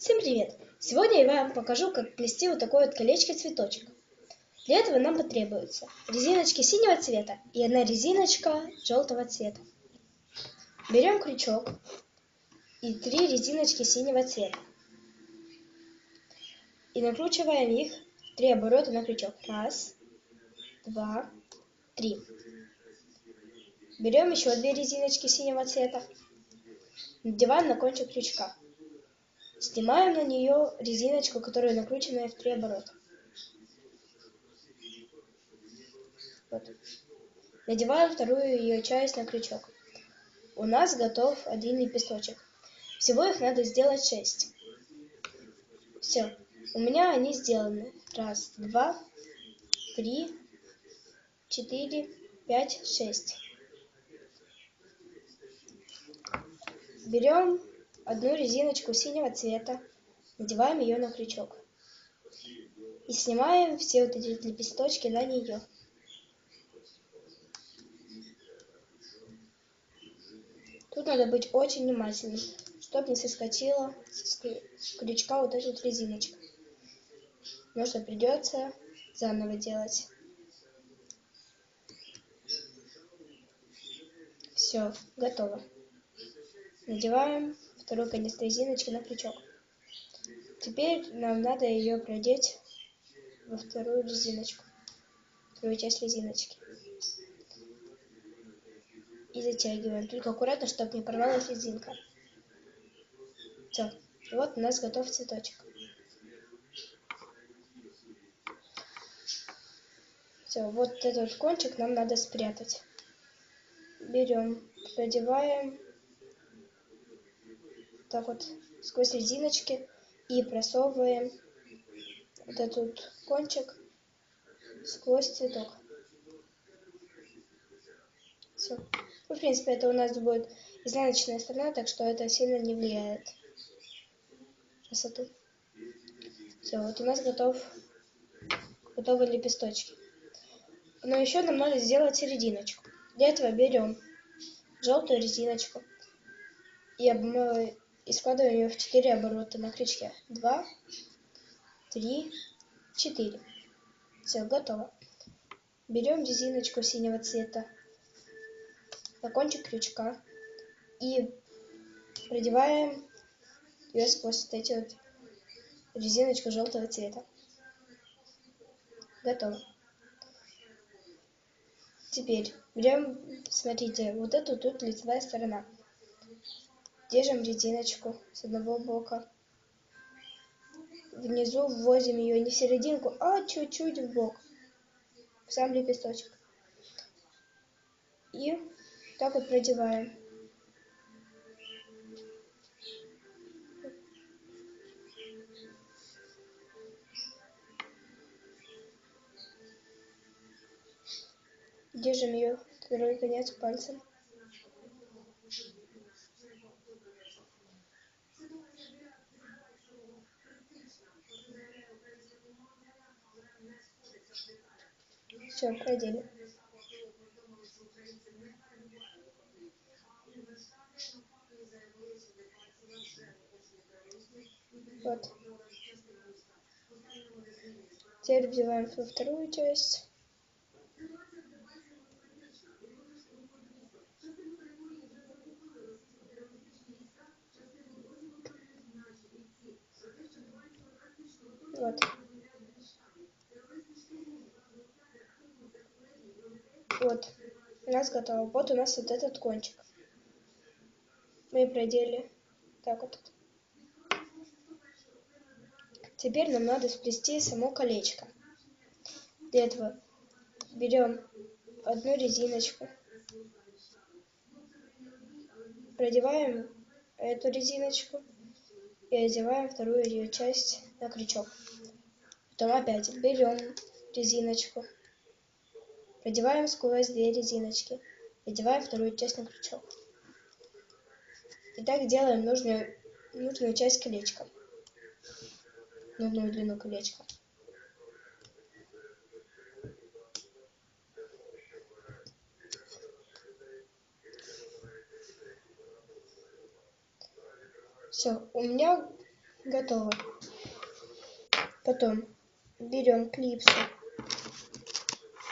Всем привет! Сегодня я вам покажу, как плести вот такое вот колечко-цветочек. Для этого нам потребуются резиночки синего цвета и одна резиночка желтого цвета. Берем крючок и три резиночки синего цвета. И накручиваем их три оборота на крючок. Раз, два, три. Берем еще две резиночки синего цвета. Надеваем на кончик крючка. Снимаем на нее резиночку, которая накрученная в три оборота. Вот. Надеваем вторую ее часть на крючок. У нас готов один лепесточек. Всего их надо сделать шесть. Все. У меня они сделаны. Раз, два, три, четыре, пять, шесть. Берем одну резиночку синего цвета, надеваем ее на крючок и снимаем все вот эти лепесточки на нее. Тут надо быть очень внимательным, чтобы не соскочила с крючка вот эта вот резиночка. Потому что придется заново делать. Все, готово. Надеваем второй конец резиночки на крючок. Теперь нам надо ее продеть во вторую резиночку, вторую часть резиночки. И затягиваем. Только аккуратно, чтобы не порвалась резинка. Все. Вот у нас готов цветочек. Все, вот этот кончик нам надо спрятать. Берем, продеваем так вот сквозь резиночки и просовываем вот этот кончик сквозь цветок. Все. Ну, в принципе, это у нас будет изнаночная сторона, так что это сильно не влияет красоту. Все, вот у нас готов готовы лепесточки. Но еще нам надо сделать серединочку. Для этого берем желтую резиночку и обмываем и складываем ее в 4 оборота на крючке. 2, 3, 4. Все, готово. Берем резиночку синего цвета на кончик крючка и продеваем ее сквозь вот эти вот резиночку желтого цвета. Готово. Теперь берем, смотрите, вот эту тут лицевая сторона. Держим резиночку с одного бока. Внизу вводим ее не в серединку, а чуть-чуть в бок. В сам лепесточек. И так вот продеваем. Держим ее второй конец пальцем. Все, продели. Вот. Теперь взяем во вторую часть. Вот. Вот, у нас готово. Вот у нас вот этот кончик. Мы продели так вот. Теперь нам надо сплести само колечко. Для этого берем одну резиночку, продеваем эту резиночку и одеваем вторую ее часть на крючок. Потом опять берем резиночку, Продеваем сквозь две резиночки. Надеваем вторую часть на крючок. И так делаем нужную, нужную часть колечка. Нужную длину колечка. Все, у меня Готово. Потом берем клипсу,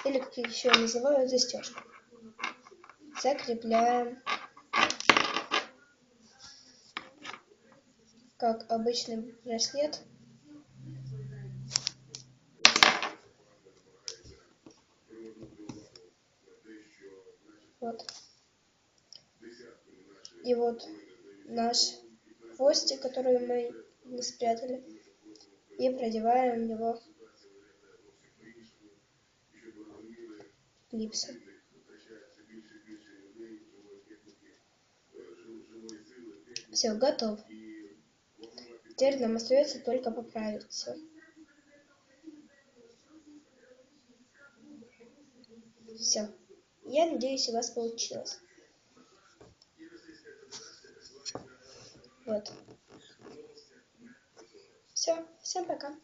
или как еще называют, застежку. Закрепляем, как обычный браслет. Вот. И вот наш хвостик, который мы спрятали, и продеваем в клипсы. Все, готов. Теперь нам остается только поправить все. Все. Я надеюсь, у вас получилось. Вот. Все, всем пока.